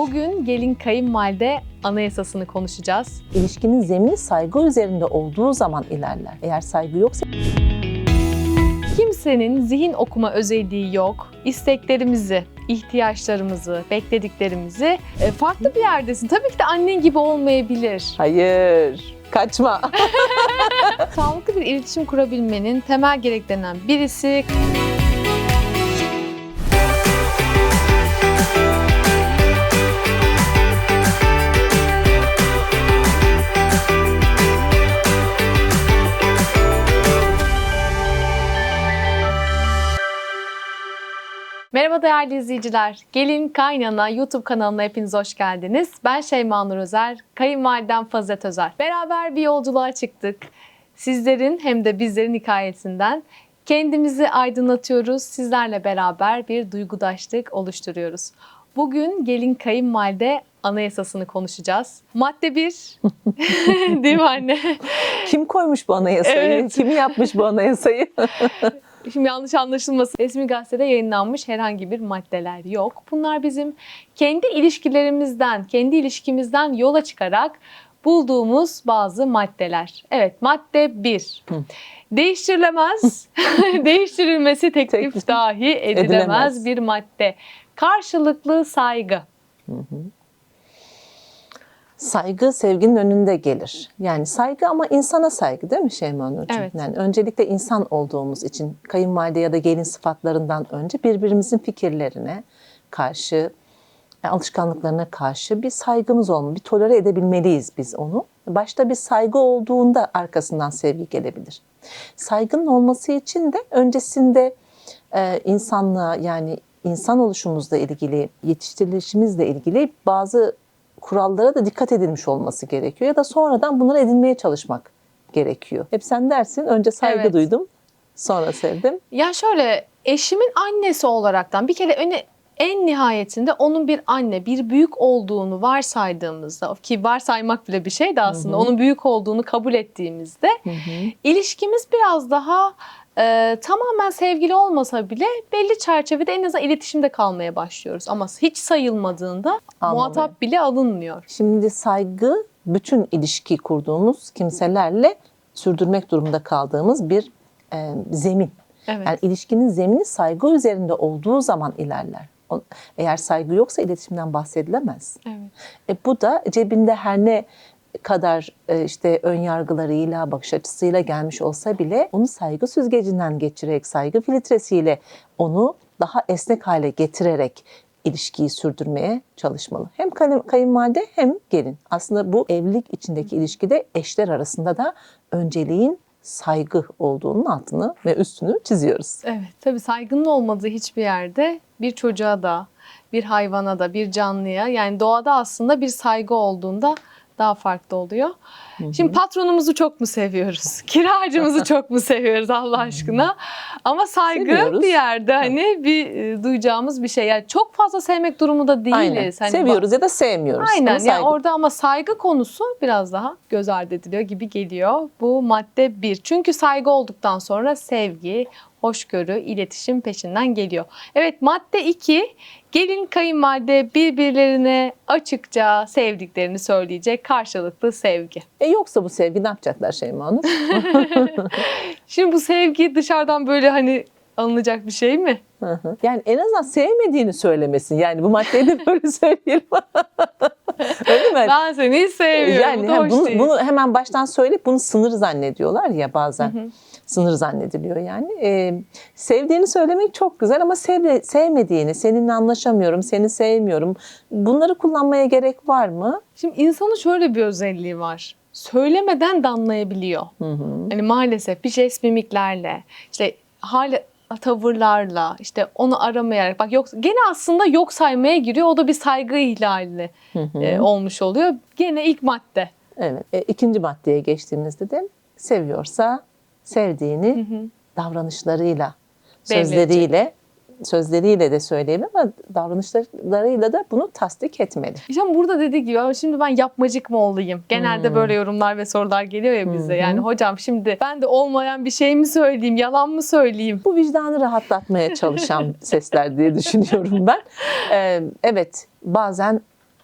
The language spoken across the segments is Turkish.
Bugün gelin kayınvalide anayasasını konuşacağız. İlişkinin zemini saygı üzerinde olduğu zaman ilerler. Eğer saygı yoksa Kimsenin zihin okuma özelliği yok. İsteklerimizi, ihtiyaçlarımızı, beklediklerimizi e, farklı bir yerdesin. Tabii ki de annen gibi olmayabilir. hayır, kaçma. Sağlıklı bir iletişim kurabilmenin temel gereklerinden birisi Merhaba değerli izleyiciler. Gelin Kaynana YouTube kanalına hepiniz hoş geldiniz. Ben Şeyma Nur Özer, kayınvalidem Fazet Özer. Beraber bir yolculuğa çıktık. Sizlerin hem de bizlerin hikayesinden kendimizi aydınlatıyoruz. Sizlerle beraber bir duygudaşlık oluşturuyoruz. Bugün gelin kayınvalide anayasasını konuşacağız. Madde 1. Değil mi anne? Kim koymuş bu anayasayı? Evet. Kim yapmış bu anayasayı? Şimdi yanlış anlaşılmasın. Resmi gazetede yayınlanmış herhangi bir maddeler yok. Bunlar bizim kendi ilişkilerimizden, kendi ilişkimizden yola çıkarak bulduğumuz bazı maddeler. Evet, madde 1. Hı. Değiştirilemez, değiştirilmesi teklif dahi edilemez, edilemez. bir madde. Karşılıklı saygı. Saygı sevginin önünde gelir. Yani saygı ama insana saygı değil mi Şeyma Nurcuğum? Evet. Yani öncelikle insan olduğumuz için kayınvalide ya da gelin sıfatlarından önce birbirimizin fikirlerine karşı, yani alışkanlıklarına karşı bir saygımız olmalı. Bir tolere edebilmeliyiz biz onu. Başta bir saygı olduğunda arkasından sevgi gelebilir. Saygının olması için de öncesinde e, insanlığa yani insan oluşumuzla ilgili, yetiştirilişimizle ilgili bazı kurallara da dikkat edilmiş olması gerekiyor ya da sonradan bunları edinmeye çalışmak gerekiyor. Hep sen dersin önce saygı Evet. duydum, sonra sevdim. Ya şöyle eşimin annesi olaraktan bir kere öne en nihayetinde onun bir anne, bir büyük olduğunu varsaydığımızda ki varsaymak bile bir şey de aslında Hı hı. onun büyük olduğunu kabul ettiğimizde ilişkimiz biraz daha e, tamamen sevgili olmasa bile belli çerçevede en azından iletişimde kalmaya başlıyoruz. Ama hiç sayılmadığında Anladım. muhatap bile alınmıyor. Şimdi saygı bütün ilişki kurduğumuz kimselerle sürdürmek durumunda kaldığımız bir e, zemin. Evet. Yani ilişkinin zemini saygı üzerinde olduğu zaman ilerler. Eğer saygı yoksa iletişimden bahsedilemez. evet. E bu da cebinde her ne kadar e, işte ön yargılarıyla, bakış açısıyla gelmiş olsa bile onu saygı süzgecinden geçirerek, saygı filtresiyle onu daha esnek hale getirerek ilişkiyi sürdürmeye çalışmalı. Hem kay- kayınvalide hem gelin. Aslında bu evlilik içindeki ilişkide eşler arasında da önceliğin saygı olduğunun altını ve üstünü çiziyoruz. Evet, tabii saygının olmadığı hiçbir yerde bir çocuğa da, bir hayvana da, bir canlıya yani doğada aslında bir saygı olduğunda daha farklı oluyor. Şimdi patronumuzu çok mu seviyoruz? Kiracımızı çok mu seviyoruz Allah aşkına? Ama saygı Seviyoruz. bir yerde hani bir e, duyacağımız bir şey. Yani çok fazla sevmek durumunda değiliz. Aynen. Hani Seviyoruz ya da sevmiyoruz. Aynen Ama yani orada ama saygı konusu biraz daha göz ardı ediliyor gibi geliyor. Bu madde bir. Çünkü saygı olduktan sonra sevgi, hoşgörü, iletişim peşinden geliyor. Evet madde iki. Gelin kayınvalide birbirlerine açıkça sevdiklerini söyleyecek karşılıklı sevgi. E yoksa bu sevgi ne yapacaklar Şeyma Hanım? Şimdi bu sevgi dışarıdan böyle hani alınacak bir şey mi? Hı hı. yani en azından sevmediğini söylemesin. Yani bu maddeyi de böyle söyleyelim. Öyle mi? Ben seni sevmiyorum. yani bu da ha, hoş bunu, değil. bunu hemen baştan söyleyip bunu sınır zannediyorlar ya bazen. Hı hı. Sınır zannediliyor yani. Ee, sevdiğini söylemek çok güzel ama sev, sevmediğini, seninle anlaşamıyorum, seni sevmiyorum. Bunları kullanmaya gerek var mı? Şimdi insanın şöyle bir özelliği var. Söylemeden de anlayabiliyor. Hı hı. Hani maalesef bir jest mimiklerle, işte hal tavırlarla, işte onu aramayarak bak yok gene aslında yok saymaya giriyor. O da bir saygı ihlali Hı hı. e, olmuş oluyor. Gene ilk madde. Evet. E, ikinci maddeye geçtiğimizde de seviyorsa sevdiğini davranışlarıyla, Belli sözleriyle, sözleriyle de söyleyebilir ama davranışlarıyla da bunu tasdik etmeli. İşte burada dediği gibi "Ama şimdi ben yapmacık mı olayım? Genelde Hmm. böyle yorumlar ve sorular geliyor ya bize. Hı. Yani hocam şimdi ben de olmayan bir şey mi söyleyeyim, yalan mı söyleyeyim? Bu vicdanı rahatlatmaya çalışan sesler diye düşünüyorum ben. Ee, evet bazen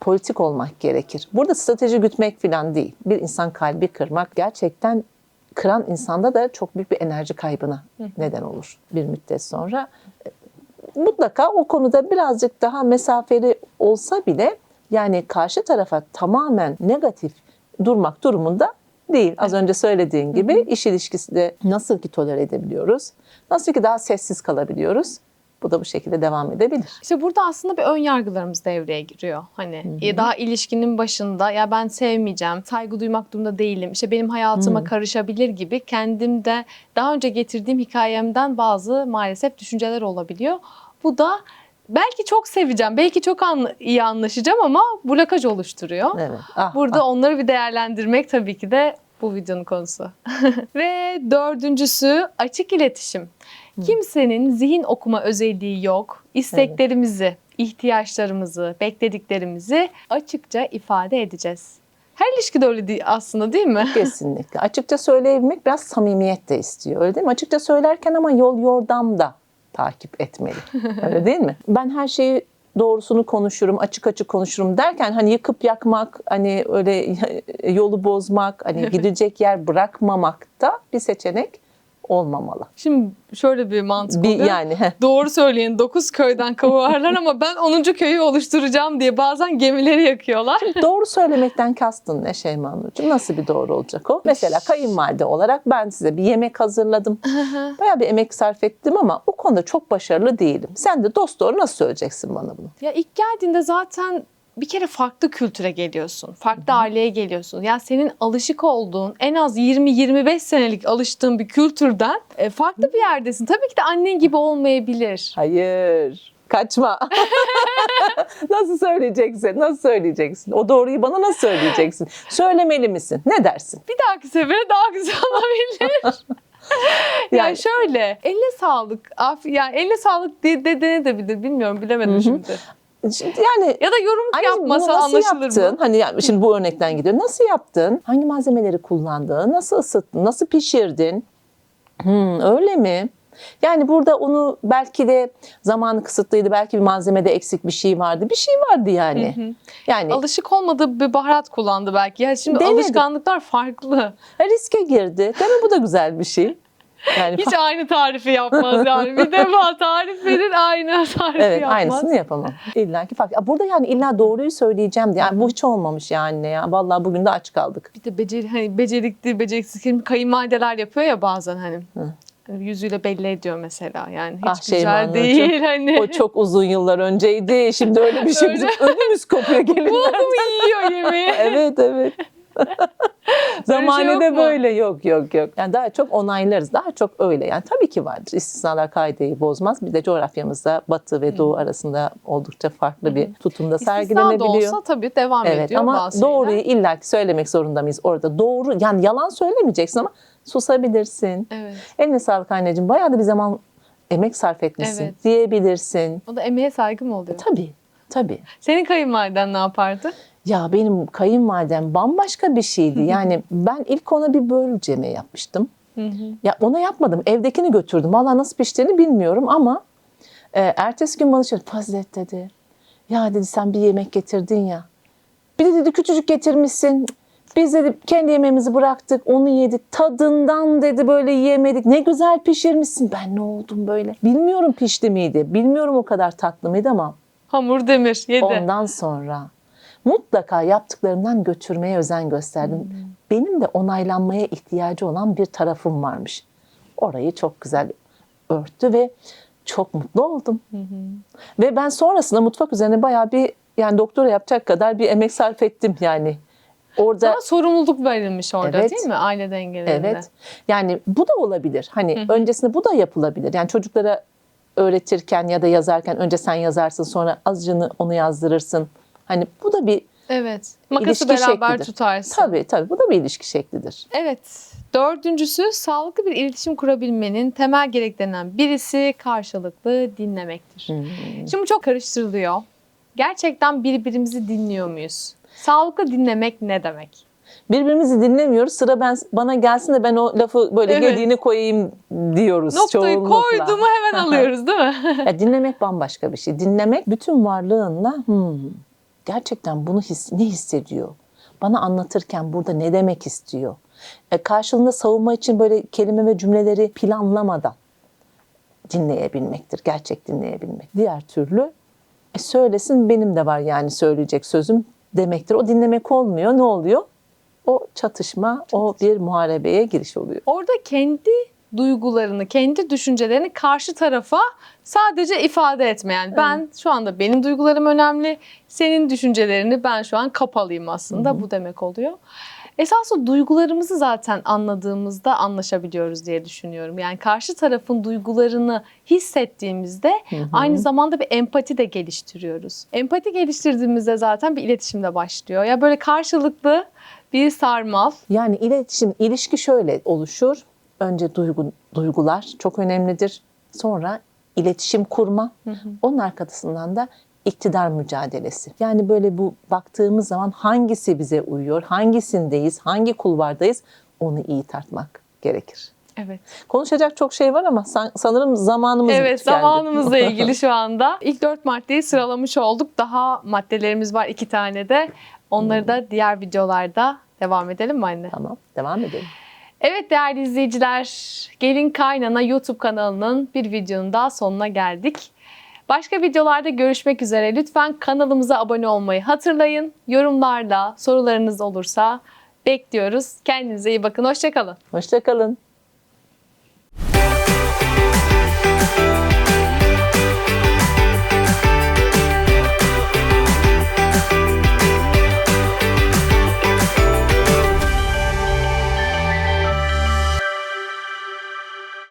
politik olmak gerekir. Burada strateji gütmek falan değil. Bir insan kalbi kırmak gerçekten kıran insanda da çok büyük bir enerji kaybına neden olur bir müddet sonra. Mutlaka o konuda birazcık daha mesafeli olsa bile yani karşı tarafa tamamen negatif durmak durumunda değil. Az önce söylediğin gibi iş ilişkisi de nasıl ki tolere edebiliyoruz, nasıl ki daha sessiz kalabiliyoruz. Bu da bu şekilde devam edebilir. İşte burada aslında bir ön yargılarımız devreye giriyor. Hani e, daha ilişkinin başında ya ben sevmeyeceğim, saygı duymak durumunda değilim. İşte benim hayatıma karışabilir gibi kendimde daha önce getirdiğim hikayemden bazı maalesef düşünceler olabiliyor. Bu da belki çok seveceğim, belki çok anla- iyi anlaşacağım ama blokaj oluşturuyor. Evet. Ah, Burada ah. onları bir değerlendirmek tabii ki de bu videonun konusu. Ve dördüncüsü açık iletişim. Kimsenin zihin okuma özelliği yok. İsteklerimizi, ihtiyaçlarımızı, beklediklerimizi açıkça ifade edeceğiz. Her ilişkide öyle değil aslında değil mi? Kesinlikle. Açıkça söyleyebilmek biraz samimiyet de istiyor. Öyle değil mi? Açıkça söylerken ama yol yordam da takip etmeli. Öyle değil mi? Ben her şeyi doğrusunu konuşurum, açık açık konuşurum derken hani yıkıp yakmak, hani öyle yolu bozmak, hani gidecek yer bırakmamak da bir seçenek olmamalı. Şimdi şöyle bir mantık Bir oluyor. yani heh, Doğru söyleyin 9 köyden kovarlar ama ben 10. köyü oluşturacağım diye bazen gemileri yakıyorlar. doğru söylemekten kastın ne Şeyma Nurcuğum? Nasıl bir doğru olacak o? Mesela kayınvalide olarak ben size bir yemek hazırladım. Bayağı bir emek sarf ettim ama o konuda çok başarılı değilim. Sen de dost doğru nasıl söyleyeceksin bana bunu? Ya ilk geldiğinde zaten bir kere farklı kültüre geliyorsun. Farklı aileye geliyorsun. Ya senin alışık olduğun en az 20-25 senelik alıştığın bir kültürden e, farklı bir yerdesin. Tabii ki de annen gibi olmayabilir. Hayır. Kaçma. nasıl söyleyeceksin? Nasıl söyleyeceksin? O doğruyu bana nasıl söyleyeceksin? Söylemeli misin? Ne dersin? Bir dahaki sefere daha güzel olabilir. yani, Yani- şöyle eline sağlık. Af, yani eline sağlık diye de denebilir. Bilmiyorum bilemedim şimdi. Şimdi Yani Ya da yorum bunu yapmasa nasıl anlaşılır yaptın? mı? Hani yani şimdi bu örnekten gidiyor. Nasıl yaptın? Hangi malzemeleri kullandın? Nasıl ısıttın? Nasıl pişirdin? Hmm, öyle mi? Yani burada onu belki de zamanı kısıtlıydı. Belki bir malzemede eksik bir şey vardı. Bir şey vardı yani. Yani Alışık olmadığı bir baharat kullandı belki. Ya şimdi Denedim. alışkanlıklar farklı. riske girdi. Değil mi? Bu da güzel bir şey. Yani Hiç aynı tarifi yapmaz yani. Bir defa tarif verir aynı tarifi Evet yapmaz. aynısını yapamam. İlla ki fark. Burada yani illa doğruyu söyleyeceğim diye. Yani bu hiç olmamış ya anne ya. Vallahi bugün de aç kaldık. Bir de beceri, hani becerikli, beceriksiz kayınvalideler yapıyor ya bazen hani. Hı. Yüzüyle belli ediyor mesela yani. Hiç Ah güzel Nurcuğum, değil hani. O çok uzun yıllar önceydi. Şimdi öyle bir şey Öyle. bizim önümüz kopuyor Bu gelinler. mu yiyor yemeği? evet evet. Zamanında yok mu? böyle yok yok yok. Yani daha çok onaylarız. Daha çok öyle. Yani tabii ki vardır. İstisnalar kaideyi bozmaz. Bir de coğrafyamızda batı ve doğu arasında oldukça farklı bir tutumda İstisna da sergilenebiliyor. olsa tabii devam Evet ediyor ama bazı doğruyu illaki söylemek zorunda mıyız orada? Doğru yani yalan söylemeyeceksin ama susabilirsin. Evet. Eline sağlık anneciğim. Bayağı da bir zaman emek sarf etmişsin Evet. diyebilirsin. O da emeğe saygı mı oluyor? Tabii tabii. Senin kayınvaliden ne yapardı? Ya benim kayınvalidem bambaşka bir şeydi. Yani ben ilk ona bir börülceme yapmıştım. Ya ona yapmadım. Evdekini götürdüm. Valla nasıl piştiğini bilmiyorum ama e, ertesi gün bana şöyle Fazilet dedi. Ya dedi sen bir yemek getirdin ya. Bir de dedi küçücük getirmişsin. Biz dedi kendi yemeğimizi bıraktık, onu yedik. Tadından dedi böyle yiyemedik. Ne güzel pişirmişsin. Ben ne oldum böyle? Bilmiyorum pişti miydi. Bilmiyorum o kadar tatlı mıydı ama Hamur demir yedi. Ondan sonra mutlaka yaptıklarımdan götürmeye özen gösterdim. Benim de onaylanmaya ihtiyacı olan bir tarafım varmış. Orayı çok güzel örttü ve çok mutlu oldum. Ve ben sonrasında mutfak üzerine bayağı bir yani doktora yapacak kadar bir emek sarf ettim yani. Orada Sana sorumluluk verilmiş orada Evet. değil mi? Aile dengelerinde. Evet. Yani bu da olabilir. Hani öncesinde bu da yapılabilir. Yani çocuklara öğretirken ya da yazarken önce sen yazarsın sonra azıcını onu yazdırırsın. Hani bu da bir Evet. Makası İlişki beraber şeklidir. tutarsın. tabii tabii bu da bir ilişki şeklidir. Evet. Dördüncüsü sağlıklı bir iletişim kurabilmenin temel gereklerinden birisi karşılıklı dinlemektir. Şimdi bu çok karıştırılıyor. Gerçekten birbirimizi dinliyor muyuz? Sağlıklı dinlemek ne demek? Birbirimizi dinlemiyoruz. Sıra ben bana gelsin de ben o lafı böyle Evet. gediğini koyayım diyoruz Noktayı çoğunlukla. koydu mu hemen alıyoruz değil mi? Ya dinlemek bambaşka bir şey. Dinlemek bütün varlığınla "Hmm, gerçekten bunu his, ne hissediyor? Bana anlatırken burada ne demek istiyor? E, karşılığında savunma için böyle kelime ve cümleleri planlamadan dinleyebilmektir. Gerçek dinleyebilmek. Diğer türlü e, söylesin benim de var yani söyleyecek sözüm demektir. O dinlemek olmuyor. Ne oluyor? O çatışma, o bir muharebeye giriş oluyor. Orada kendi duygularını, kendi düşüncelerini karşı tarafa sadece ifade etme. Yani ben şu anda benim duygularım önemli, senin düşüncelerini ben şu an kapalıyım aslında bu demek oluyor. Esas o duygularımızı zaten anladığımızda anlaşabiliyoruz diye düşünüyorum. Yani karşı tarafın duygularını hissettiğimizde aynı zamanda bir empati de geliştiriyoruz. Empati geliştirdiğimizde zaten bir iletişim de başlıyor. Ya böyle karşılıklı bir sarmal. Yani iletişim, ilişki şöyle oluşur. Önce duygu, duygular çok önemlidir. Sonra iletişim kurma. Onun arkasından da iktidar mücadelesi. Yani böyle bu baktığımız zaman hangisi bize uyuyor, hangisindeyiz, hangi kulvardayız onu iyi tartmak gerekir. Evet. Konuşacak çok şey var ama san- sanırım zamanımız Evet tükendi. zamanımızla ilgili şu anda. İlk dört maddeyi sıralamış olduk. Daha maddelerimiz var iki tane de. Onları da diğer videolarda devam edelim mi anne? Tamam, devam edelim. Evet değerli izleyiciler, Gelin Kaynana YouTube kanalının bir videonun daha sonuna geldik. Başka videolarda görüşmek üzere. Lütfen kanalımıza abone olmayı hatırlayın. Yorumlarla sorularınız olursa bekliyoruz. Kendinize iyi bakın. Hoşçakalın. Hoşçakalın.